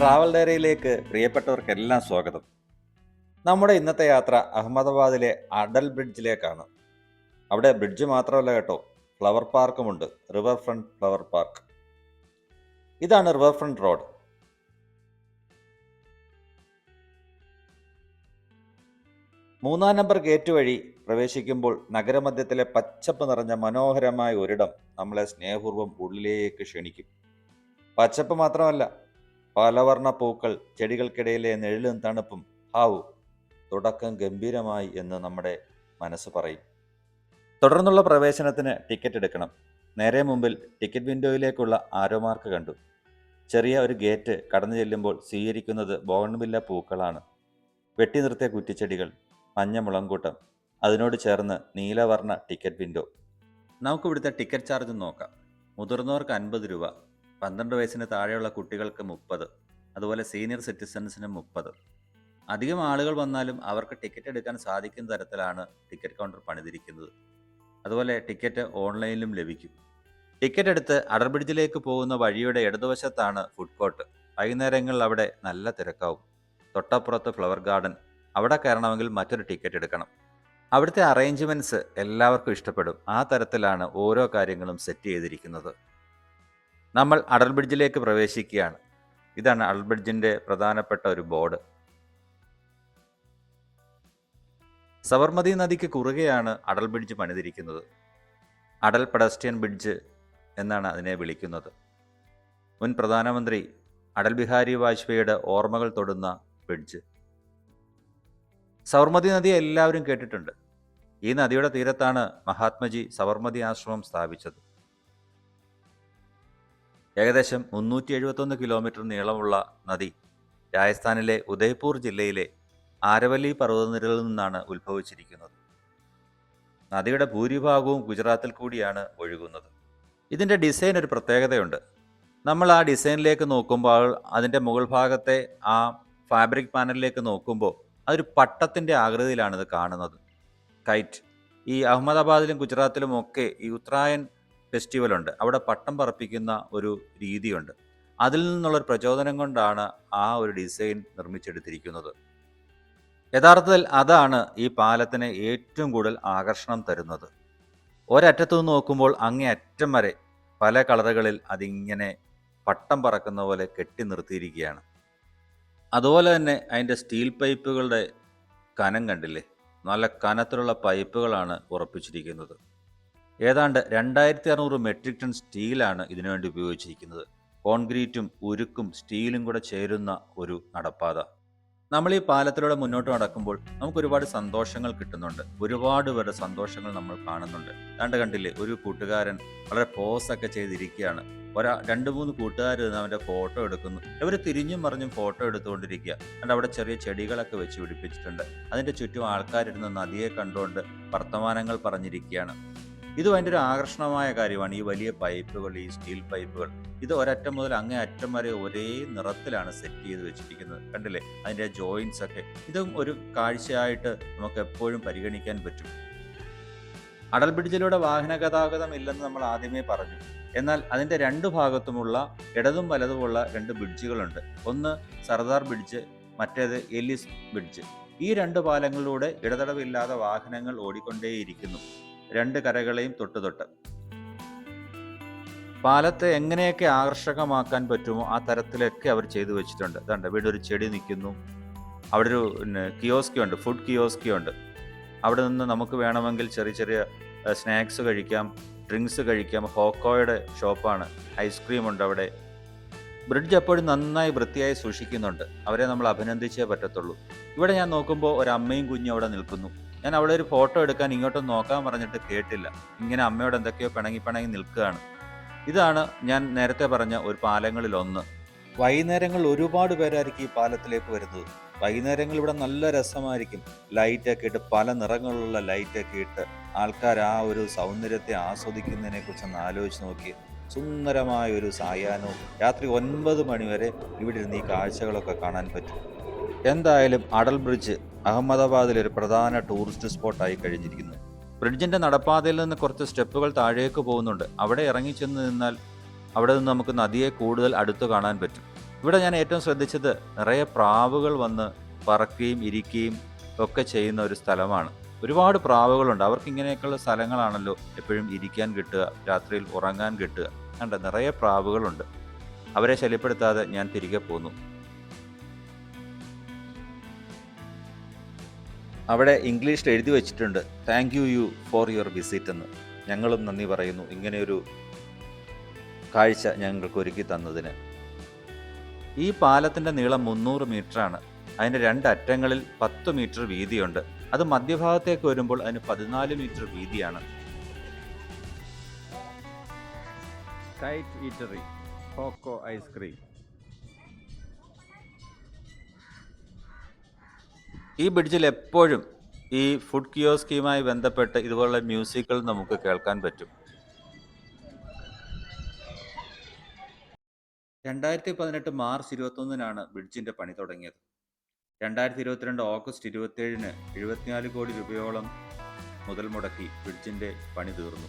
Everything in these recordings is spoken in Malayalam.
ട്രാവൽ ഡയറിയിലേക്ക് പ്രിയപ്പെട്ടവർക്കെല്ലാം സ്വാഗതം. നമ്മുടെ ഇന്നത്തെ യാത്ര അഹമ്മദാബാദിലെ അടൽ ബ്രിഡ്ജിലേക്കാണ്. അവിടെ ബ്രിഡ്ജ് മാത്രമല്ല കേട്ടോ ഫ്ലവർ പാർക്കുമുണ്ട് റിവർ ഫ്രണ്ട് ഫ്ലവർ പാർക്ക്. ഇതാണ് റിവർ ഫ്രണ്ട് റോഡ്. മൂന്നാം നമ്പർ ഗേറ്റ് വഴി പ്രവേശിക്കുമ്പോൾ നഗരമധ്യത്തിലെ പച്ചപ്പ് നിറഞ്ഞ മനോഹരമായ ഒരിടം നമ്മളെ സ്നേഹപൂർവം ഉള്ളിലേക്ക് ക്ഷണിക്കും. പച്ചപ്പ് മാത്രമല്ല പലവർണ പൂക്കൾ ചെടികൾക്കിടയിലെ നിഴലും തണുപ്പും ഹാവു തുടക്കം ഗംഭീരമായി എന്ന് നമ്മുടെ മനസ്സ് പറയും. തുടർന്നുള്ള പ്രവേശനത്തിന് ടിക്കറ്റ് എടുക്കണം. നേരെ മുമ്പിൽ ടിക്കറ്റ് വിൻഡോയിലേക്കുള്ള ആരോ മാർക്ക് കണ്ടു. ചെറിയ ഒരു ഗേറ്റ് കടന്നു ചെല്ലുമ്പോൾ സ്വീകരിക്കുന്നത് ബോൺവില്ല പൂക്കളാണ്. വെട്ടി നിർത്തിയ കുറ്റിച്ചെടികൾ മഞ്ഞ മുളങ്കൂട്ടം അതിനോട് ചേർന്ന് നീലവർണ ടിക്കറ്റ് വിൻഡോ. നമുക്കിവിടുത്തെ ടിക്കറ്റ് ചാർജ് നോക്കാം. മുതിർന്നവർക്ക് അൻപത് രൂപ. പന്ത്രണ്ട് വയസ്സിന് താഴെയുള്ള കുട്ടികൾക്ക് മുപ്പത് അതുപോലെ സീനിയർ സിറ്റിസൺസിന് മുപ്പത്. അധികം ആളുകൾ വന്നാലും അവർക്ക് ടിക്കറ്റ് എടുക്കാൻ സാധിക്കുന്ന തരത്തിലാണ് ടിക്കറ്റ് കൗണ്ടർ പണിതിരിക്കുന്നത്. അതുപോലെ ടിക്കറ്റ് ഓൺലൈനിലും ലഭിക്കും. ടിക്കറ്റ് എടുത്ത് അടർബ്രിഡ്ജിലേക്ക് പോകുന്ന വഴിയുടെ ഇടതുവശത്താണ് ഫുഡ് കോർട്ട്. വൈകുന്നേരങ്ങളിൽ അവിടെ നല്ല തിരക്കാവും. തൊട്ടപ്പുറത്ത് ഫ്ലവർ ഗാർഡൻ. അവിടെ കയറണമെങ്കിൽ മറ്റൊരു ടിക്കറ്റ് എടുക്കണം. അവിടുത്തെ അറേഞ്ച്മെന്റ്സ് എല്ലാവർക്കും ഇഷ്ടപ്പെടും. ആ തരത്തിലാണ് ഓരോ കാര്യങ്ങളും സെറ്റ് ചെയ്തിരിക്കുന്നത്. നമ്മൾ അടൽ ബ്രിഡ്ജിലേക്ക് പ്രവേശിക്കുകയാണ്. ഇതാണ് അടൽ ബ്രിഡ്ജിന്റെ പ്രധാനപ്പെട്ട ഒരു ബോർഡ്. സബർമതി നദിക്ക് കുറുകെയാണ് അടൽ ബ്രിഡ്ജ് പണിതിരിക്കുന്നത്. അടൽ പെഡസ്ട്രിയൻ ബ്രിഡ്ജ് എന്നാണ് അതിനെ വിളിക്കുന്നത്. മുൻ പ്രധാനമന്ത്രി അടൽ ബിഹാരി വാജ്പേയിയുടെ ഓർമ്മകൾ തൊടുന്ന ബ്രിഡ്ജ്. സബർമതി നദി എല്ലാവരും കേട്ടിട്ടുണ്ട്. ഈ നദിയുടെ തീരത്താണ് മഹാത്മജി സബർമതി ആശ്രമം സ്ഥാപിച്ചത്. ഏകദേശം മുന്നൂറ്റി എഴുപത്തൊന്ന് കിലോമീറ്റർ നീളമുള്ള നദി രാജസ്ഥാനിലെ ഉദയ്പൂർ ജില്ലയിലെ ആരവല്ലി പർവതനിരകളിൽ നിന്നാണ് ഉത്ഭവിച്ചിരിക്കുന്നത്. നദിയുടെ ഭൂരിഭാഗവും ഗുജറാത്തിൽ കൂടിയാണ് ഒഴുകുന്നത്. ഇതിന്റെ ഡിസൈൻ ഒരു പ്രത്യേകതയുണ്ട്. നമ്മൾ ആ ഡിസൈനിലേക്ക് നോക്കുമ്പോൾ അതിന്റെ മുകൾ ഭാഗത്തെ ആ ഫാബ്രിക് പാനലിലേക്ക് നോക്കുമ്പോൾ അതൊരു പട്ടത്തിന്റെ ആകൃതിയിലാണിത് കാണുന്നത്. കൈറ്റ്. ഈ അഹമ്മദാബാദിലും ഗുജറാത്തിലും ഒക്കെ ഈ ഉത്തരായൻ ഫെസ്റ്റിവൽ ഉണ്ട് അവിടെ പട്ടം പറപ്പിക്കുന്ന ഒരു രീതിയുണ്ട്. അതിൽ നിന്നുള്ളൊരു പ്രചോദനം കൊണ്ടാണ് ആ ഒരു ഡിസൈൻ നിർമ്മിച്ചെടുത്തിരിക്കുന്നത്. യഥാർത്ഥത്തിൽ അതാണ് ഈ പാലത്തിന് ഏറ്റവും കൂടുതൽ ആകർഷണം തരുന്നത്. ഒരറ്റത്തു നിന്ന് നോക്കുമ്പോൾ അങ്ങേ അറ്റം വരെ പല കളറുകളിൽ അതിങ്ങനെ പട്ടം പറക്കുന്ന പോലെ കെട്ടി നിർത്തിയിരിക്കുകയാണ്. അതുപോലെ തന്നെ അതിന്റെ സ്റ്റീൽ പൈപ്പുകളുടെ കനം കണ്ടില്ലേ? നല്ല കനത്തിലുള്ള പൈപ്പുകളാണ് ഉറപ്പിച്ചിരിക്കുന്നത്. ഏതാണ്ട് രണ്ടായിരത്തി അറുന്നൂറ് മെട്രിക് ടൺ സ്റ്റീലാണ് ഇതിനുവേണ്ടി ഉപയോഗിച്ചിരിക്കുന്നത്. കോൺക്രീറ്റും ഉരുക്കും സ്റ്റീലും കൂടെ ചേരുന്ന ഒരു നടപ്പാത. നമ്മൾ ഈ പാലത്തിലൂടെ മുന്നോട്ട് നടക്കുമ്പോൾ നമുക്ക് ഒരുപാട് സന്തോഷങ്ങൾ കിട്ടുന്നുണ്ട്. ഒരുപാട് പേരുടെ സന്തോഷങ്ങൾ നമ്മൾ കാണുന്നുണ്ട്. കണ്ട് കണ്ടില്ലേ ഒരു കൂട്ടുകാരൻ വളരെ പോസൊക്കെ ചെയ്തിരിക്കുകയാണ്. ഒരാ രണ്ട് മൂന്ന് കൂട്ടുകാർ അവന്റെ ഫോട്ടോ എടുക്കുന്നു. ഇവർ തിരിഞ്ഞും മറിഞ്ഞും ഫോട്ടോ എടുത്തുകൊണ്ടിരിക്കുക. and അവിടെ ചെറിയ ചെടികളൊക്കെ വെച്ച് പിടിപ്പിച്ചിട്ടുണ്ട്. അതിന്റെ ചുറ്റും ആൾക്കാരിരുന്ന് നദിയെ കണ്ടുകൊണ്ട് വർത്തമാനങ്ങൾ പറഞ്ഞിരിക്കുകയാണ്. ഇത് ഭയങ്കര ഒരു ആകർഷണമായ കാര്യമാണ്. ഈ വലിയ പൈപ്പുകൾ ഈ സ്റ്റീൽ പൈപ്പുകൾ. ഇത് ഒരറ്റം മുതൽ അങ്ങേ അറ്റം വരെ ഒരേ നിറത്തിലാണ് സെറ്റ് ചെയ്ത് വെച്ചിരിക്കുന്നത്. കണ്ടില്ലേ? അതിന്റെ ജോയിൻസ് ഒക്കെ. ഇതും ഒരു കാഴ്ചയായിട്ട് നമുക്ക് എപ്പോഴും പരിഗണിക്കാൻ പറ്റും. അടൽ ബ്രിഡ്ജിലൂടെ വാഹന ഗതാഗതം ഇല്ലെന്ന് നമ്മൾ ആദ്യമേ പറഞ്ഞു. എന്നാൽ അതിന്റെ രണ്ട് ഭാഗത്തുമുള്ള ഇടതും വലതുമുള്ള രണ്ട് ബ്രിഡ്ജുകളുണ്ട്. ഒന്ന് സർദാർ ബ്രിഡ്ജ് മറ്റേത് എലിസ് ബ്രിഡ്ജ്. ഈ രണ്ട് പാലങ്ങളിലൂടെ ഇടതടവില്ലാതെ വാഹനങ്ങൾ ഓടിക്കൊണ്ടേയിരിക്കുന്നു. രണ്ട് കരകളെയും തൊട്ട് തൊട്ട്. പാലത്തെ എങ്ങനെയൊക്കെ ആകർഷകമാക്കാൻ പറ്റുമോ ആ തരത്തിലൊക്കെ അവർ ചെയ്തു വെച്ചിട്ടുണ്ട്. അതുകൊണ്ട് വീട് ഒരു ചെടി നിൽക്കുന്നു. അവിടെ ഒരു പിന്നെ കിയോസ്കി ഉണ്ട് ഫുഡ് കിയോസ്കി ഉണ്ട്. അവിടെ നിന്ന് നമുക്ക് വേണമെങ്കിൽ ചെറിയ ചെറിയ സ്നാക്സ് കഴിക്കാം ഡ്രിങ്ക്സ് കഴിക്കാം. ഹോക്കോയുടെ ഷോപ്പാണ് ഐസ്ക്രീം ഉണ്ട് അവിടെ. ബ്രിഡ്ജ് എപ്പോഴും നന്നായി വൃത്തിയായി സൂക്ഷിക്കുന്നുണ്ട്. അവരെ നമ്മൾ അഭിനന്ദിച്ചേ പറ്റത്തുള്ളൂ. ഇവിടെ ഞാൻ നോക്കുമ്പോൾ ഒരു അമ്മയും കുഞ്ഞും അവിടെ നിൽക്കുന്നു. ഞാൻ അവിടെ ഒരു ഫോട്ടോ എടുക്കാൻ ഇങ്ങോട്ടും നോക്കാൻ പറഞ്ഞിട്ട് കേട്ടില്ല. ഇങ്ങനെ അമ്മയോട് എന്തൊക്കെയോ പിണങ്ങി പിണങ്ങി നിൽക്കുകയാണ്. ഇതാണ് ഞാൻ നേരത്തെ പറഞ്ഞ ഒരു പാലങ്ങളിൽ ഒന്ന്. വൈകുന്നേരങ്ങളിൽ ഒരുപാട് പേരായിരിക്കും ഈ പാലത്തിലേക്ക് വരുന്നത്. വൈകുന്നേരങ്ങളിൽ ഇവിടെ നല്ല രസമായിരിക്കും. ലൈറ്റൊക്കെ ഇട്ട് പല നിറങ്ങളുള്ള ലൈറ്റൊക്കെ ഇട്ട് ആൾക്കാർ ആ ഒരു സൗന്ദര്യത്തെ ആസ്വദിക്കുന്നതിനെ കുറിച്ച് ഒന്ന് ആലോചിച്ച് നോക്കി. സുന്ദരമായ ഒരു സായാഹ്നവും രാത്രി ഒൻപത് മണി വരെ ഇവിടെ ഇരുന്ന് ഈ കാഴ്ചകളൊക്കെ കാണാൻ പറ്റും. എന്തായാലും അടൽ ബ്രിഡ്ജ് അഹമ്മദാബാദിലെ ഒരു പ്രധാന ടൂറിസ്റ്റ് സ്പോട്ടായി കഴിഞ്ഞിരിക്കുന്നു. ബ്രിഡ്ജിന്റെ നടപ്പാതയിൽ നിന്ന് കുറച്ച് സ്റ്റെപ്പുകൾ താഴേക്ക് പോകുന്നുണ്ട്. അവിടെ ഇറങ്ങി ചെന്ന് നിന്നാൽ അവിടെ നിന്ന് നമുക്ക് നദിയെ കൂടുതൽ അടുത്ത് കാണാൻ പറ്റും. ഇവിടെ ഞാൻ ഏറ്റവും ശ്രദ്ധിച്ചത് നിറയെ പ്രാവുകൾ വന്ന് പറക്കുകയും ഇരിക്കുകയും ഒക്കെ ചെയ്യുന്ന ഒരു സ്ഥലമാണ്. ഒരുപാട് പ്രാവുകളുണ്ട്. അവർക്ക് ഇങ്ങനെയൊക്കെയുള്ള സ്ഥലങ്ങളാണല്ലോ എപ്പോഴും ഇരിക്കാൻ കിട്ടുക രാത്രിയിൽ ഉറങ്ങാൻ കിട്ടുക. കണ്ട? നിറയെ പ്രാവുകളുണ്ട്. അവരെ ശല്യപ്പെടുത്താതെ ഞാൻ തിരികെ പോന്നു. അവിടെ ഇംഗ്ലീഷിൽ എഴുതി വെച്ചിട്ടുണ്ട് thank you you for your visit എന്ന്. ഞങ്ങളും നന്ദി പറയുന്നു. ഇങ്ങനെയൊരു കാഴ്ച ഞങ്ങൾക്ക് ഒരുക്കി തന്നതിന്. ഈ പാലത്തിന്റെ നീളം മുന്നൂറ് മീറ്ററാണ്. അതിന്റെ രണ്ട് അറ്റങ്ങളിൽ പത്ത് മീറ്റർ വീതിയുണ്ട്. അത് മധ്യഭാഗത്തേക്ക് വരുമ്പോൾ അതിന് പതിനാല് മീറ്റർ വീതിയാണ്. ഐസ്ക്രീം ഈ ബ്രിഡ്ജിൽ എപ്പോഴും ഈ ഫുഡ് കിയോസ്കിയുമായി ബന്ധപ്പെട്ട് ഇതുപോലുള്ള മ്യൂസിക്കുകൾ നമുക്ക് കേൾക്കാൻ പറ്റും. രണ്ടായിരത്തി പതിനെട്ട് മാർച്ച് ഇരുപത്തൊന്നിനാണ് ബ്രിഡ്ജിന്റെ പണി തുടങ്ങിയത്. രണ്ടായിരത്തി ഇരുപത്തിരണ്ട് ഓഗസ്റ്റ് ഇരുപത്തിയേഴിന് എഴുപത്തിനാല് കോടി രൂപയോളം മുതൽ മുടക്കി ബ്രിഡ്ജിന്റെ പണി തീർന്നു.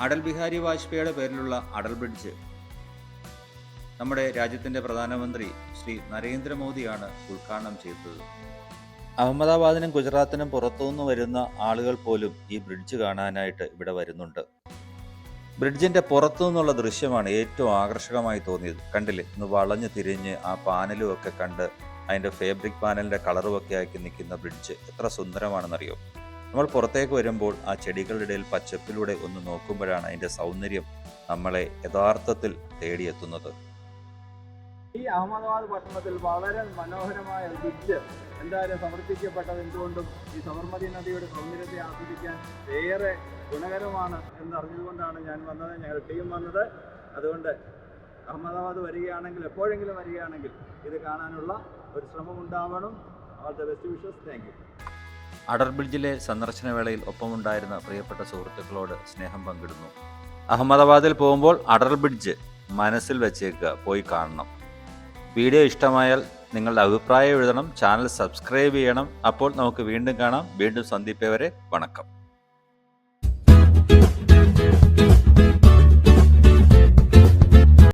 അടൽ ബിഹാരി വാജ്പേയിയുടെ പേരിലുള്ള അടൽ ബ്രിഡ്ജ് നമ്മുടെ രാജ്യത്തിന്റെ പ്രധാനമന്ത്രി ശ്രീ നരേന്ദ്രമോദിയാണ് ഉദ്ഘാടനം ചെയ്തത്. അഹമ്മദാബാദിനും ഗുജറാത്തിനും പുറത്തുനിന്ന് വരുന്ന ആളുകൾ പോലും ഈ ബ്രിഡ്ജ് കാണാനായിട്ട് ഇവിടെ വരുന്നുണ്ട്. ബ്രിഡ്ജിന്റെ പുറത്തു നിന്നുള്ള ദൃശ്യമാണ് ഏറ്റവും ആകർഷകമായി തോന്നിയത്. കണ്ടില്ലേ? ഒന്ന് വളഞ്ഞു തിരിഞ്ഞ് ആ പാനലും ഒക്കെ കണ്ട് അതിന്റെ ഫേബ്രിക് പാനലിന്റെ കളറും ഒക്കെ ആക്കി നിൽക്കുന്ന ബ്രിഡ്ജ് എത്ര സുന്ദരമാണെന്നറിയോ? നമ്മൾ പുറത്തേക്ക് വരുമ്പോൾ ആ ചെടികളുടെ ഇടയിൽ പച്ചപ്പിലൂടെ ഒന്ന് നോക്കുമ്പോഴാണ് അതിന്റെ സൗന്ദര്യം നമ്മളെ യഥാർത്ഥത്തിൽ തേടിയെത്തുന്നത്. ഈ അഹമ്മദാബാദ് പട്ടണത്തിൽ വളരെ മനോഹരമായ ബ്രിഡ്ജ് എന്തായാലും സമർപ്പിക്കപ്പെട്ടത് എന്തുകൊണ്ടും ഈ സബർമതി നദിയുടെ സൗന്ദര്യത്തെ ആസ്വദിക്കാൻ ഏറെ ഗുണകരമാണ് എന്നറിഞ്ഞതുകൊണ്ടാണ് ഞാൻ വന്നത് ഞങ്ങൾ ടീം വന്നത്. അതുകൊണ്ട് അഹമ്മദാബാദ് വരികയാണെങ്കിൽ എപ്പോഴെങ്കിലും വരികയാണെങ്കിൽ ഇത് കാണാനുള്ള ഒരു ശ്രമം ഉണ്ടാവണം. All the best wishes thank you Atal ബ്രിഡ്ജിലെ സന്ദർശന വേളയിൽ ഒപ്പമുണ്ടായിരുന്ന പ്രിയപ്പെട്ട സുഹൃത്തുക്കളോട് സ്നേഹം പങ്കിടുന്നു. അഹമ്മദാബാദിൽ പോകുമ്പോൾ അടർ ബ്രിഡ്ജ് മനസ്സിൽ വെച്ചേക്കുക പോയി കാണണം. വീഡിയോ ഇഷ്ടമായാൽ നിങ്ങളുടെ അഭിപ്രായം എഴുതണം ചാനൽ സബ്സ്ക്രൈബ് ചെയ്യണം. അപ്പോൾ നമുക്ക് വീണ്ടും കാണാം. വീണ്ടും സന്ദീപ് വരെ. വണക്കം.